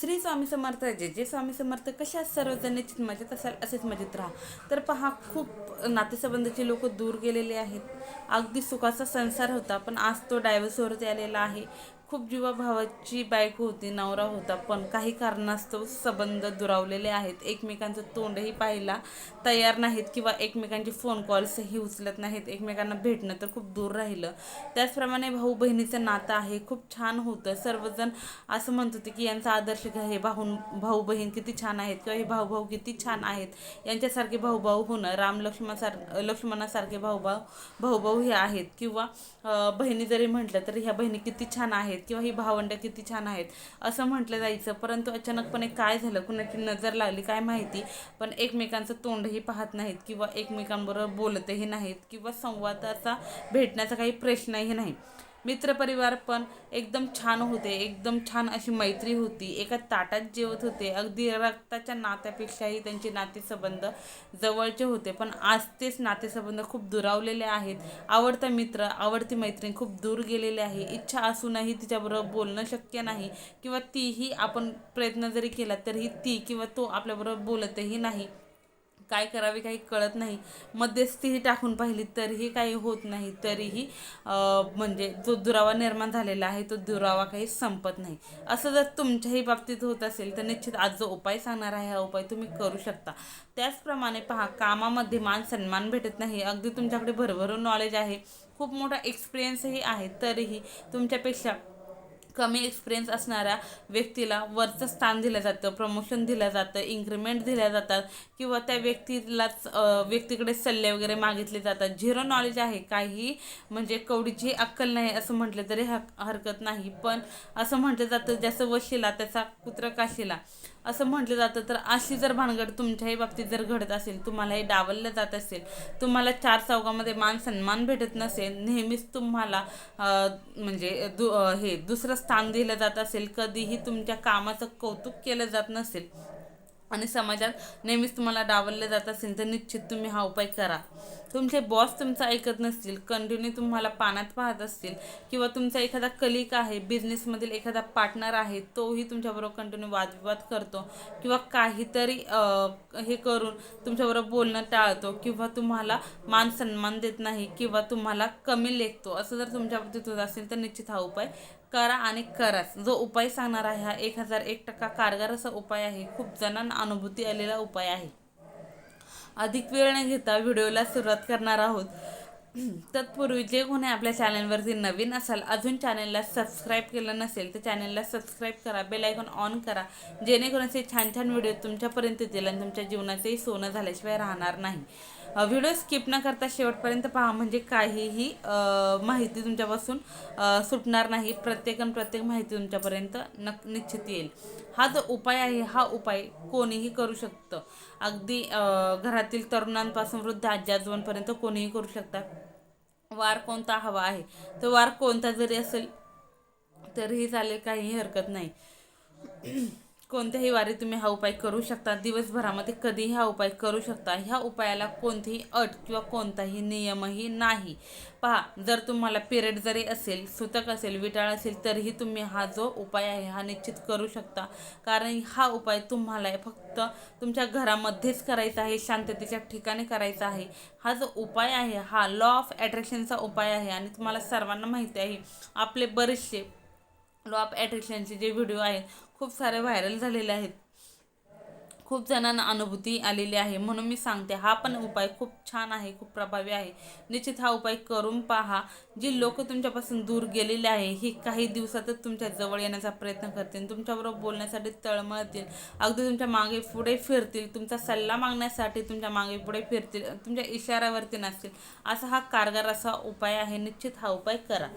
श्री स्वामी समर्थ जे जे स्वामी समर्थ कशा सर्वजण निश्चित मजेत असाल असेच मजेत राहा. तर पहा खूप नातेसंबंधाचे लोक दूर गेलेले आहेत. अगदी सुखाचा संसार होता पण आज तो डायव्हर्सवरती आलेला आहे. खूप जीवाभावाची बायको होती नवरा होता पण काही कारणास्तव संबंध दुरावलेले आहेत. एकमेकांचं तोंडही पाहायला तयार नाहीत किंवा एकमेकांचे फोन कॉल्सही उचलत नाहीत. एकमेकांना भेटणं तर खूप दूर राहिलं. त्याचप्रमाणे भाऊ बहिणीचं नातं आहे खूप छान होतं. सर्वजण असं म्हणत होते की यांचा आदर्श घ्या हे भाऊ भाऊ बहीण किती छान आहेत किंवा हे भाऊ भाऊ किती छान आहेत. यांच्यासारखे भाऊ भाऊ होणं राम लक्ष्मणासार लक्ष्मणासारखे भाऊ भाऊ भाऊ भाऊ हे आहेत. किंवा बहिणी जरी म्हटलं तर ह्या बहिणी किती छान आहेत. किंवा ही भावंड किती छान आहेत असं म्हटलं जायचं. परंतु अचानकपणे काय झालं? कुणाची नजर लागली? काय माहिती? पण एकमेकांचं तोंडही पाहत नाहीत किंवा एकमेकांबरोबर बोलतही नाहीत किंवा संवादाचा भेटण्याचा काही प्रश्नही नाही. मित्रपरिवार पण एकदम छान होते एकदम छान अशी मैत्री होती. एका ताटात जेवत होते. अगदी रक्ताच्या नात्यापेक्षाही त्यांचे नातेसंबंध जवळचे होते. पण आज तेच नातेसंबंध खूप दुरावलेले आहेत. आवडता मित्र आवडती मैत्रीण खूप दूर गेलेले आहे. इच्छा असूनही तिच्याबरोबर बोलणं शक्य नाही किंवा तीही आपण प्रयत्न जरी केला तरीही ती किंवा तो आपल्याबरोबर बोलतही नाही. काय करावे काही कळत नाही. मध्यस्थीही टाकून पाहिली तरीही काही होत नाही. तरीही म्हणजे जो दुरावा निर्माण झालेला आहे तो दुरावा काही संपत नाही. असं जर तुमच्याही बाबतीत होत असेल तर निश्चित आज जो उपाय सांगणार आहे हा उपाय तुम्ही करू शकता. त्याचप्रमाणे पहा कामामध्ये मान सन्मान भेटत नाही. अगदी तुमच्याकडे भरभरून नॉलेज आहे. खूप मोठा एक्सपिरियन्सही आहे. तरीही तुमच्यापेक्षा कमी एक्सपिरियन्स असणाऱ्या व्यक्तीला वरचं स्थान दिलं जातं प्रमोशन दिलं जातं इन्क्रीमेंट दिल्या जातात किंवा त्या व्यक्तीलाच व्यक्तीकडे सल्ले वगैरे मागितले जातात. झिरो नॉलेज आहे काही म्हणजे कवडीची अक्कल नाही असं म्हटलं तरी हक हरकत नाही. पण असं म्हटलं जातं ज्याचं वशिला त्याचा कुत्र काशीला. असं म्हटलं जातं तर अशी जर भानगड तुमच्याही बाबतीत जर घडत असेल तुम्हालाही डावललं जात असेल तुम्हाला चार चौकामध्ये मान सन्मान भेटत नसेल नेहमीच तुम्हाला म्हणजे दु हे दुसरं स्थान दिलं जात असेल कधीही तुमच्या कामाचं कौतुक केलं जात नसेल आणि समाजात नेहमीच तुम्हाला डावलले जात असेल तर निश्चित तुम्ही हा उपाय करा. तुमचे बॉस तुमचं ऐकत नसतील कंटिन्यू तुम्हाला पाण्यात पाहत असतील किंवा तुमचा एखादा कलिक आहे बिझनेसमधील एखादा पार्टनर आहे तोही तुमच्याबरोबर कंटिन्यू वादविवाद करतो किंवा काहीतरी हे करून तुमच्याबरोबर बोलणं टाळतो किंवा तुम्हाला मान सन्मान देत नाही किंवा तुम्हाला कमी लेखतो. असं जर तुमच्या बाबतीत होत असेल तर निश्चित हा उपाय करा आणि कराच. जो उपाय सांगणार आहे हा एक हजार एक टक्का कारगर असा उपाय आहे. खूप जणांना अनुभूती आलेला उपाय आहे. अधिक वेळ न घेता व्हिडिओला सुरुवात करणार आहोत. तत्पूर्वी जे कोणी आपल्या चॅनलवरती नवीन असाल अजून चॅनलला सबस्क्राईब केलं नसेल तर चॅनलला सबस्क्राईब करा बेल आयकॉन ऑन करा. जेणेकरून असे छान छान व्हिडिओ तुमच्यापर्यंत येतील आणि तुमच्या जीवनाचंही सोनं झाल्याशिवाय राहणार नाही. व्हिडिओ स्किप न करता शेवटपर्यंत पहा म्हणजे काहीही माहिती तुमच्यापासून सुटणार नाही. प्रत्येकन प्रत्येक माहिती तुमच्यापर्यंत नक निश्चित येईल. हा जो उपाय आहे हा उपाय कोणीही करू शकतं. अगदी घरातील तरुणांपासून वृद्ध आजी आजोबांपर्यंत कोणीही करू शकतात वार कोणता हवा आहे? तर वार कोणता जरी असेल तरीही चालेल काहीही हरकत नाही. कोणत्याही वारी तुम्ही हा उपाय करू शकता. दिवसभरामध्ये कधीही हा उपाय करू शकता. ह्या उपायाला कोणतीही अट किंवा कोणताही नियमही नाही. पहा जर तुम्हाला पिरियड जरी असेल सुतक असेल विटाळ असेल तरीही तुम्ही हा जो उपाय आहे हा निश्चित करू शकता. कारण हा उपाय तुम्हाला फक्त तुमच्या घरामध्येच करायचा आहे शांततेच्या ठिकाणी करायचा आहे. हा जो उपाय आहे हा लॉ ऑफ अट्रॅक्शनचा उपाय आहे आणि तुम्हाला सर्वांना माहिती आहे. आपले बरेचसे लॉ ऑफ अट्रॅक्शनचे जे व्हिडिओ आहेत खूप सारे व्हायरल झालेले आहेत. खूप जणांना अनुभूती आलेली आहे. म्हणून मी सांगते हा पण उपाय खूप छान आहे खूप प्रभावी आहे. निश्चित हा उपाय करून पहा. जी लोक तुमच्यापासून दूर गेलेले आहे ही काही दिवसातच तुमच्या जवळ येण्याचा प्रयत्न करतील. तुमच्याबरोबर बोलण्यासाठी तळमळतील अगदी तुमच्या मागे पुढे फिरतील. तुमचा सल्ला मागण्यासाठी तुमच्या मागे पुढे फिरतील. तुमच्या इशाऱ्यावरती नसतील असा हा कारगार असा उपाय आहे. निश्चित हा उपाय करा.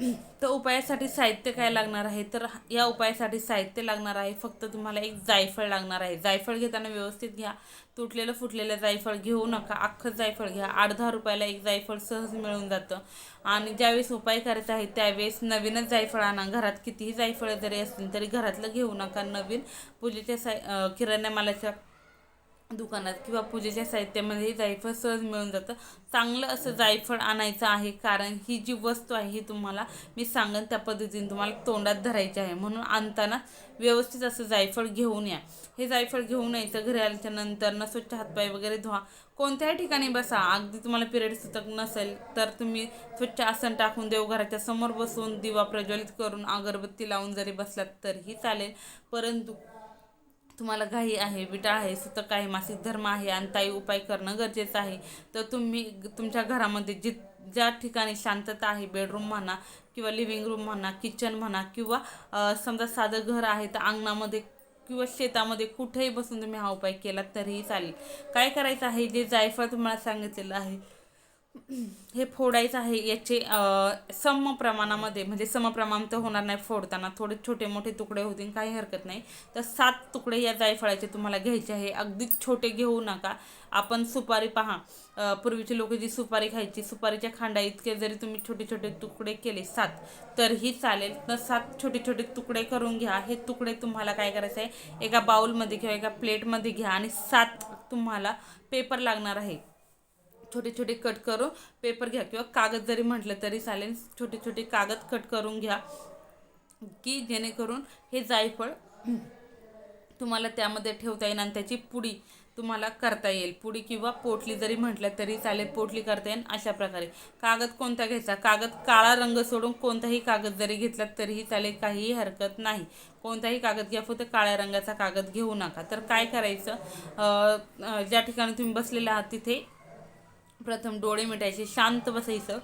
तर उपायासाठी साहित्य काय लागणार आहे? तर या उपायासाठी साहित्य लागणार आहे. फक्त तुम्हाला एक जायफळ लागणार आहे. जायफळ घेताना व्यवस्थित घ्या. तुटलेलं फुटलेलं जायफळ घेऊ नका. अख्खं जायफळ घ्या. आठ दहा रुपयाला एक जायफळ सहज मिळून जातं. आणि ज्यावेळेस उपाय करायचा आहे त्यावेळेस नवीनच जायफळ आणा. घरात कितीही जायफळ जरी असतील तरी घरातलं घेऊ नका. नवीन पूजेच्या साय किराण्या किराणा मालाच्या दुकानात किंवा पूजेच्या साहित्यामध्ये जायफळ सहज मिळून जातं. चांगलं असं जायफळ आणायचं आहे कारण ही जी वस्तू आहे ही तुम्हाला मी सांगन त्या पद्धतीने तुम्हाला तोंडात धरायची आहे. म्हणून आणताना व्यवस्थित असं जायफळ घेऊन या. हे जायफळ घेऊन यायचं घरी आल्याच्यानंतर न स्वच्छ हातपाय वगैरे धुवा. कोणत्याही ठिकाणी बसा अगदी तुम्हाला पिरियड सुतक नसेल तर तुम्ही स्वच्छ आसन टाकून देवघराच्या समोर बसून दिवा प्रज्वलित करून अगरबत्ती लावून जरी बसलात तरीही चालेल. परंतु तुम्हाला घाई आहे विटा आहे सुतक आहे मासिक धर्म आहे आणि ताई उपाय करणं गरजेचं आहे. तर तुम्ही तुमच्या घरामध्ये जि ज्या ठिकाणी शांतता आहे बेडरूम म्हणा किंवा लिव्हिंग रूम म्हणा किचन म्हणा किंवा समजा साधं घर आहे तर अंगणामध्ये किंवा शेतामध्ये कुठेही बसून तुम्ही हा उपाय केला तरीही चालेल. काय करायचं आहे? जे जायफळ तुम्हाला सांगितलेलं आहे हे फोडायचं आहे याचे सम प्रमाणामध्ये म्हणजे समप्रमाण तर होणार नाही फोडताना. थोडे छोटे मोठे तुकडे होतील काही हरकत नाही. तर सात तुकडे या जायफळाचे तुम्हाला घ्यायचे आहे. अगदीच छोटे घेऊ नका. आपण सुपारी पहा. पूर्वीचे लोक जी सुपारी खायची सुपारीच्या खांडा इतके जरी तुम्ही छोटे छोटे तुकडे केले सात तरीही चालेल. तर सात छोटे छोटे तुकडे करून घ्या. हे तुकडे तुम्हाला काय करायचं आहे? एका बाउलमध्ये किंवा एका प्लेटमध्ये घ्या आणि सात तुम्हाला पेपर लागणार आहे. छोटे छोटे कट करून पेपर घ्या किंवा कागद जरी म्हटलं तरी चालेल. छोटे छोटे कागद कट करून घ्या की जेणेकरून हे जायफळ तुम्हाला त्यामध्ये ठेवता येईल आणि त्याची पुडी तुम्हाला करता येईल. पुडी किंवा पोटली जरी म्हटलं तरी चालेल पोटली करता येईल अशा प्रकारे. कागद कोणता घ्यायचा? कागद काळा रंग सोडून कोणताही कागद जरी घेतला तरीही चालेल काहीही हरकत नाही. कोणताही कागद घ्या फक्त काळ्या रंगाचा कागद घेऊ नका. तर काय करायचं? ज्या ठिकाणी तुम्ही बसलेले आहात तिथे प्रथम डोळे मिटायचे शांत बसायचं.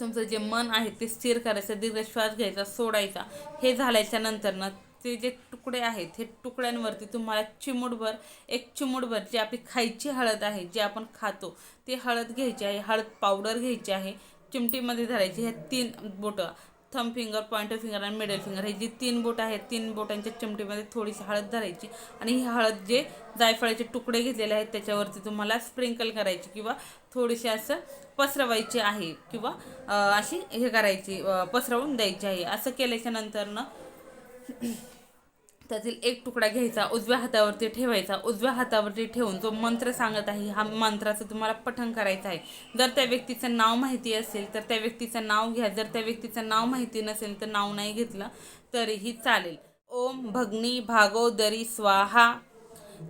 तुमचं जे मन आहे ते स्थिर करायचं दीर्घ श्वास घ्यायचा सोडायचा. हे झाल्याच्यानंतर ना ते जे तुकडे आहेत हे तुकड्यांवरती तुम्हाला चिमूटभर एक चिमूटभर जी आपली खायची हळद आहे जी आपण खातो ती हळद घ्यायची आहे हळद पावडर घ्यायची आहे चिमटीमध्ये धरायची ह्या तीन बोटं. थंब फिंगर पॉईंटर फिंगर आणि मिडल फिंगर हे जी तीन बोट आहेत तीन बोटांच्या चिमटीमध्ये थोडीशी हळद धरायची आणि ही हळद जे जायफळाचे तुकडे घेतलेले आहेत त्याच्यावरती तुम्हाला स्प्रिंकल करायची किंवा थोडीशी असं पसरवायची आहे किंवा अशी हे करायची पसरवून द्यायची आहे. असं केल्याच्यानंतर ना त्यातील एक तुकडा घ्यायचा उजव्या हातावरती ठेवायचा. उजव्या हातावरती ठेवून जो मंत्र सांगत आहे हा मंत्राचं तुम्हाला पठण करायचं आहे. जर त्या व्यक्तीचं नाव माहिती असेल तर त्या व्यक्तीचं नाव घ्या. जर त्या व्यक्तीचं नाव माहिती नसेल तर नाव नाही घेतलं तरीही चालेल. ओम भगनी भागोदरी स्वाहा.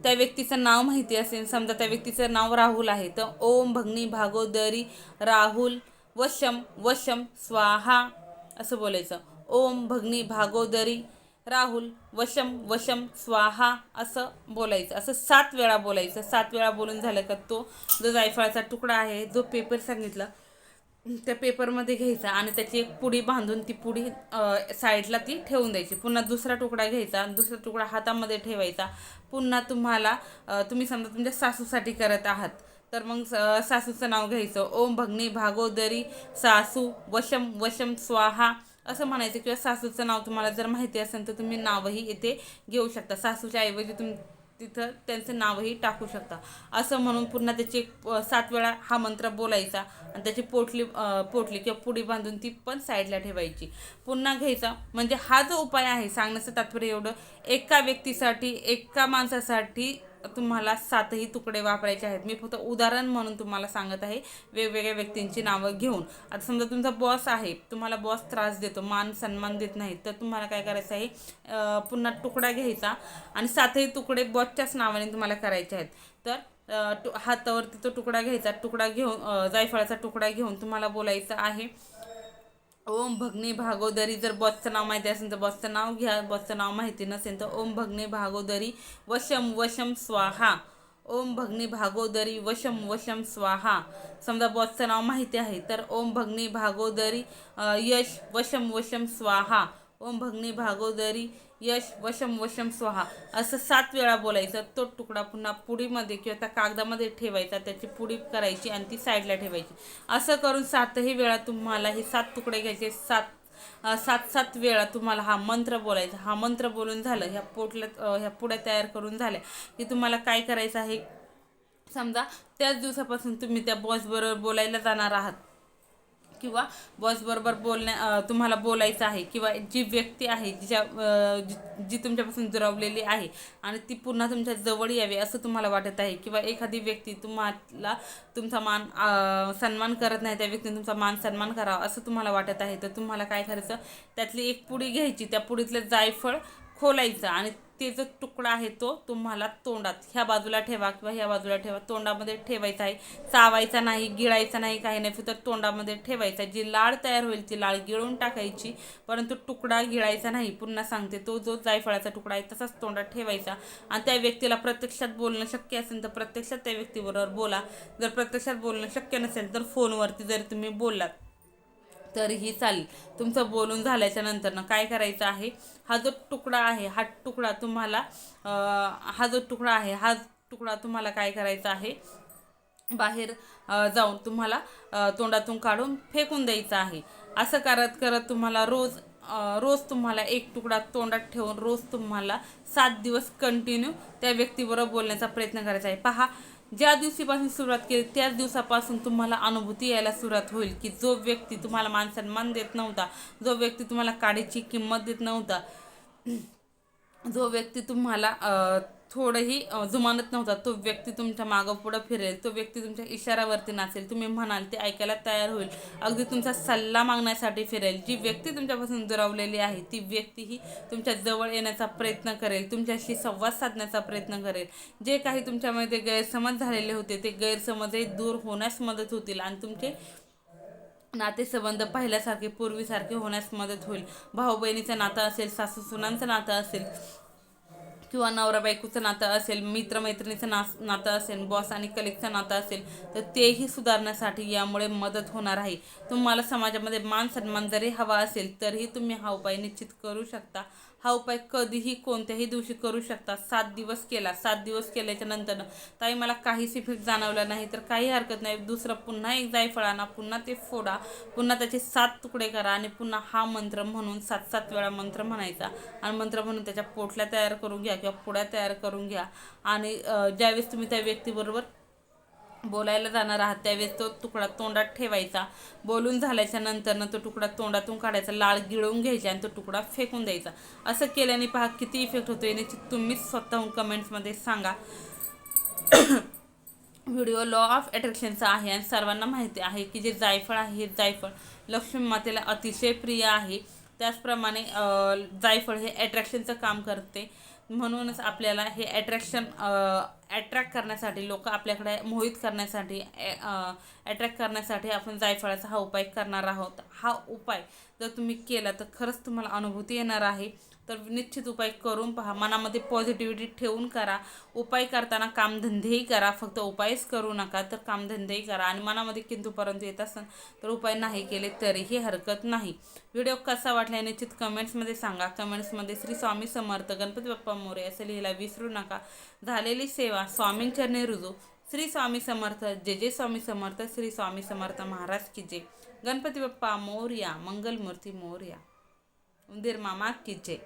त्या व्यक्तीचं नाव माहिती असेल समजा त्या व्यक्तीचं नाव राहुल आहे तर ओम भगनी भागोदरी राहुल. वशम वशम स्वाहा. असं बोलायचं. ओम भगनी भागोदरी राहुल वशम वशम स्वाहा असं बोलायचं. असं सात वेळा बोलायचं. सात वेळा बोलून झालं का तो जो जायफळाचा तुकडा आहे जो पेपर सांगितला त्या पेपरमध्ये घ्यायचा आणि त्याची एक पुडी बांधून ती पुडी साईडला ती ठेवून द्यायची. पुन्हा दुसरा तुकडा घ्यायचा दुसरा तुकडा हातामध्ये ठेवायचा. पुन्हा तुम्हाला तुम्ही समजा तुमच्या सासूसाठी करत आहात तर मग स- सासूचं नाव घ्यायचं. ओम भगनी भागोदरी सासू वशम वशम स्वाहा असं म्हणायचं किंवा सासूचं नाव तुम्हाला जर माहिती असेल तर तुम्ही नावही इथे घेऊ शकता. सासूच्या ऐवजी तुम्ही तिथं त्यांचं नावही टाकू शकता. असं म्हणून पुन्हा त्याची सात वेळा हा मंत्र बोलायचा आणि त्याची पोटली पोटली किंवा पुडी बांधून ती पण साईडला ठेवायची. पुन्हा घ्यायचा. म्हणजे हा जो उपाय आहे सांगण्याचं तात्पर्य एवढं एका व्यक्तीसाठी एका माणसासाठी तुम्हाला सातही तुकडे वापरायचे आहेत. मी फक्त उदाहरण म्हणून तुम्हाला सांगत आहे वेगवेगळ्या व्यक्तींची नावं घेऊन. आता समजा तुमचा बॉस आहे तुम्हाला बॉस त्रास देतो मान सन्मान देत नाही तर तुम्हाला काय करायचं आहे पुन्हा तुकडा घ्यायचा आणि सातही तुकडे बॉसच्याच नावाने तुम्हाला करायचे आहेत. तर हातावरती तो तुकडा घ्यायचा तुकडा घेऊन जायफळाचा तुकडा घेऊन तुम्हाला बोलायचं आहे. ओम भगनी भागोदरी जर बॉसचं नाव माहिती असेल तर बॉसचं नाव घ्या बॉसचं नाव माहिती नसेल तर ओम भगनी भागोदरी वशम वशम स्वाहा. ओम भगनी भागोदरी वशम वशम स्वाहा. समजा बॉसचं नाव माहिती आहे तर ओम भगनी भागोदरी यश वशम वशम स्वाहा. ओम भगनी भागोदरी यश वशम वशम स्वाहा असं सात वेळा बोलायचं. तो तुकडा पुन्हा पुडीमध्ये किंवा त्या कागदामध्ये ठेवायचा त्याची पुडी करायची आणि ती साईडला ठेवायची. असं करून सातही वेळा तुम्हाला हे सात तुकडे घ्यायचे. सात सात सात वेळा तुम्हाला हा मंत्र बोलायचा. हा मंत्र बोलून झालं ह्या पोटल्या ह्या पुड्या तयार करून झाल्या की तुम्हाला काय करायचं आहे? समजा त्याच दिवसापासून तुम्ही त्या बॉसबरोबर बोलायला जाणार आहात. किंवा बॉसबरोबर बोलण्या तुम्हाला बोलायचं आहे किंवा जी व्यक्ती आहे जिच्या जी जी तुमच्यापासून दुरावलेली आहे आणि ती पुन्हा तुमच्या जवळ यावी असं तुम्हाला वाटत आहे किंवा एखादी व्यक्ती तुम्हाला तुमचा मान सन्मान करत नाही त्या व्यक्तीने तुमचा मान सन्मान करावा असं तुम्हाला वाटत आहे तर तुम्हाला काय करायचं? त्यातली एक पुडी घ्यायची त्या पुडीतलं जायफळ खोलायचं आणि ते जो तुकडा आहे तो तुम्हाला तोंडात ह्या बाजूला ठेवा किंवा ह्या बाजूला ठेवा. तोंडामध्ये ठेवायचा आहे. चावायचा नाही गिळायचा नाही काही नाही. फक्त तोंडामध्ये ठेवायचा आहे. जी लाळ तयार होईल ती लाळ गिळून टाकायची परंतु तुकडा गिळायचा नाही. पुन्हा सांगते तो जो जायफळाचा तुकडा आहे तसाच तोंडात ठेवायचा. आणि त्या व्यक्तीला प्रत्यक्षात बोलणं शक्य असेल तर प्रत्यक्षात त्या व्यक्तीबरोबर बोला. जर प्रत्यक्षात बोलणं शक्य नसेल तर फोनवरती जर तुम्ही बोललात तरीही चालेल. तुमचं बोलून झाल्याच्या नंतरनं काय करायचं आहे? हा जो तुकडा आहे हा तुकडा तुम्हाला हा जो तुकडा आहे हा तुकडा तुम्हाला काय करायचा आहे? बाहेर जाऊन तुम्हाला तोंडातून काढून फेकून द्यायचं आहे. असं करत करत तुम्हाला रोज रोज तुम्हाला एक तुकडा तोंडात ठेवून रोज तुम्हाला सात दिवस कंटिन्यू त्या व्यक्तीबरोबर बोलण्याचा प्रयत्न करायचा आहे. पहा ज्या दिवशीपासून सुरुवात केली त्याच दिवसापासून तुम्हाला अनुभूती यायला सुरुवात होईल की जो व्यक्ती तुम्हाला मानसन्मान देत नव्हता जो व्यक्ती तुम्हाला काडीची किंमत देत नव्हता जो व्यक्ती तुम्हाला थोडंही जुमानत नव्हता. तो व्यक्ती तुमच्या मागं पुढं फिरेल. तो व्यक्ती तुमच्या इशाऱ्यावरती नाचेल. तुम्ही म्हणाल ते ऐकायला तयार होईल. अगदी तुमचा सल्ला मागण्यासाठी फिरेल. जी व्यक्ती तुमच्यापासून दुरावलेली आहे ती व्यक्तीही तुमच्या जवळ येण्याचा प्रयत्न करेल. तुमच्याशी संवाद साधण्याचा प्रयत्न करेल. जे काही तुमच्यामध्ये गैरसमज झालेले होते ते गैरसमजही दूर होण्यास मदत होतील आणि तुमचे नातेसंबंध पहिल्यासारखे पूर्वीसारखे होण्यास मदत होईल. भाऊ बहिणीचं नातं असेल सासू सुनांचं नातं असेल किंवा नवरा बायकोचं नातं असेल मित्रमैत्रिणीचं ना नातं असेल बॉस आणि कलिकचं नातं असेल तर तेही सुधारण्यासाठी यामुळे मदत होणार आहे. तुम्हाला समाजामध्ये मान सन्मान जरी हवा असेल तरीही तुम्ही हा उपाय निश्चित करू शकता. हा उपाय कधीही कोणत्याही दिवशी करू शकता सात दिवस केला. सात दिवस केल्याच्यानंतर ताई मला काहीच इफेक्ट जाणवला नाही. तर काही हरकत नाही. दुसरं पुन्हा एक जायफळ आणा पुन्हा ते फोडा पुन्हा त्याचे सात तुकडे करा आणि पुन्हा हा मंत्र म्हणून सात सात वेळा मंत्र म्हणायचा. आणि मंत्र म्हणून त्याच्या पोटल्या तयार करून घ्या किंवा पुड्या तयार करून घ्या. आणि ज्यावेळेस तुम्ही त्या व्यक्तीबरोबर बोलायला जाणार आहात त्यावेळेस तो तुकडा तोंडात ठेवायचा. बोलून झाल्याच्या नंतरनं तो तुकडा तोंडातून काढायचा लाळ गिळून घ्यायचा आणि तो तुकडा फेकून द्यायचा. असं केल्याने पहा किती इफेक्ट होतो याची तुम्हीच स्वतःहून कमेंट्समध्ये सांगा. व्हिडिओ लॉ ऑफ अट्रॅक्शनचा आहे आणि सर्वांना माहिती आहे की जे जायफळ आहे हे जायफळ लक्ष्मी मातेला अतिशय प्रिय आहे. त्याचप्रमाणे जायफळ हे अट्रॅक्शनचं काम करते. म्हणूनच आपल्याला हे अट्रॅक्शन अट्रॅक्ट करण्यासाठी लोक आपल्याकडे मोहित करण्यासाठी अट्रॅक्ट करण्यासाठी आपण जायफळाचा हा उपाय करणार आहोत. हा उपाय जर तुम्ही केला तर खरंच तुम्हाला अनुभूती येणार आहे. तर निश्चित उपाय करून पहा. मनामध्ये पॉझिटिव्हिटी ठेवून करा. उपाय करताना कामधंदेही करा. फक्त उपायच करू नका तर कामधंदेही करा. आणि मनामध्ये किंतु परंतु येत असेल तर उपाय नाही केले तरीही हरकत नाही. व्हिडिओ कसा वाटला निश्चित कमेंट्समध्ये सांगा. कमेंट्समध्ये श्री स्वामी समर्थ गणपती बाप्पा मोरे असं लिहायला विसरू नका. झालेली सेवा स्वामींचरणी रुजू. श्री स्वामी समर्थ जे जे स्वामी समर्थ श्री स्वामी समर्थ महाराज की जय. गणपती बाप्पा मोर्या मंगलमूर्ती मोर्या. उंदीर मामा की जय.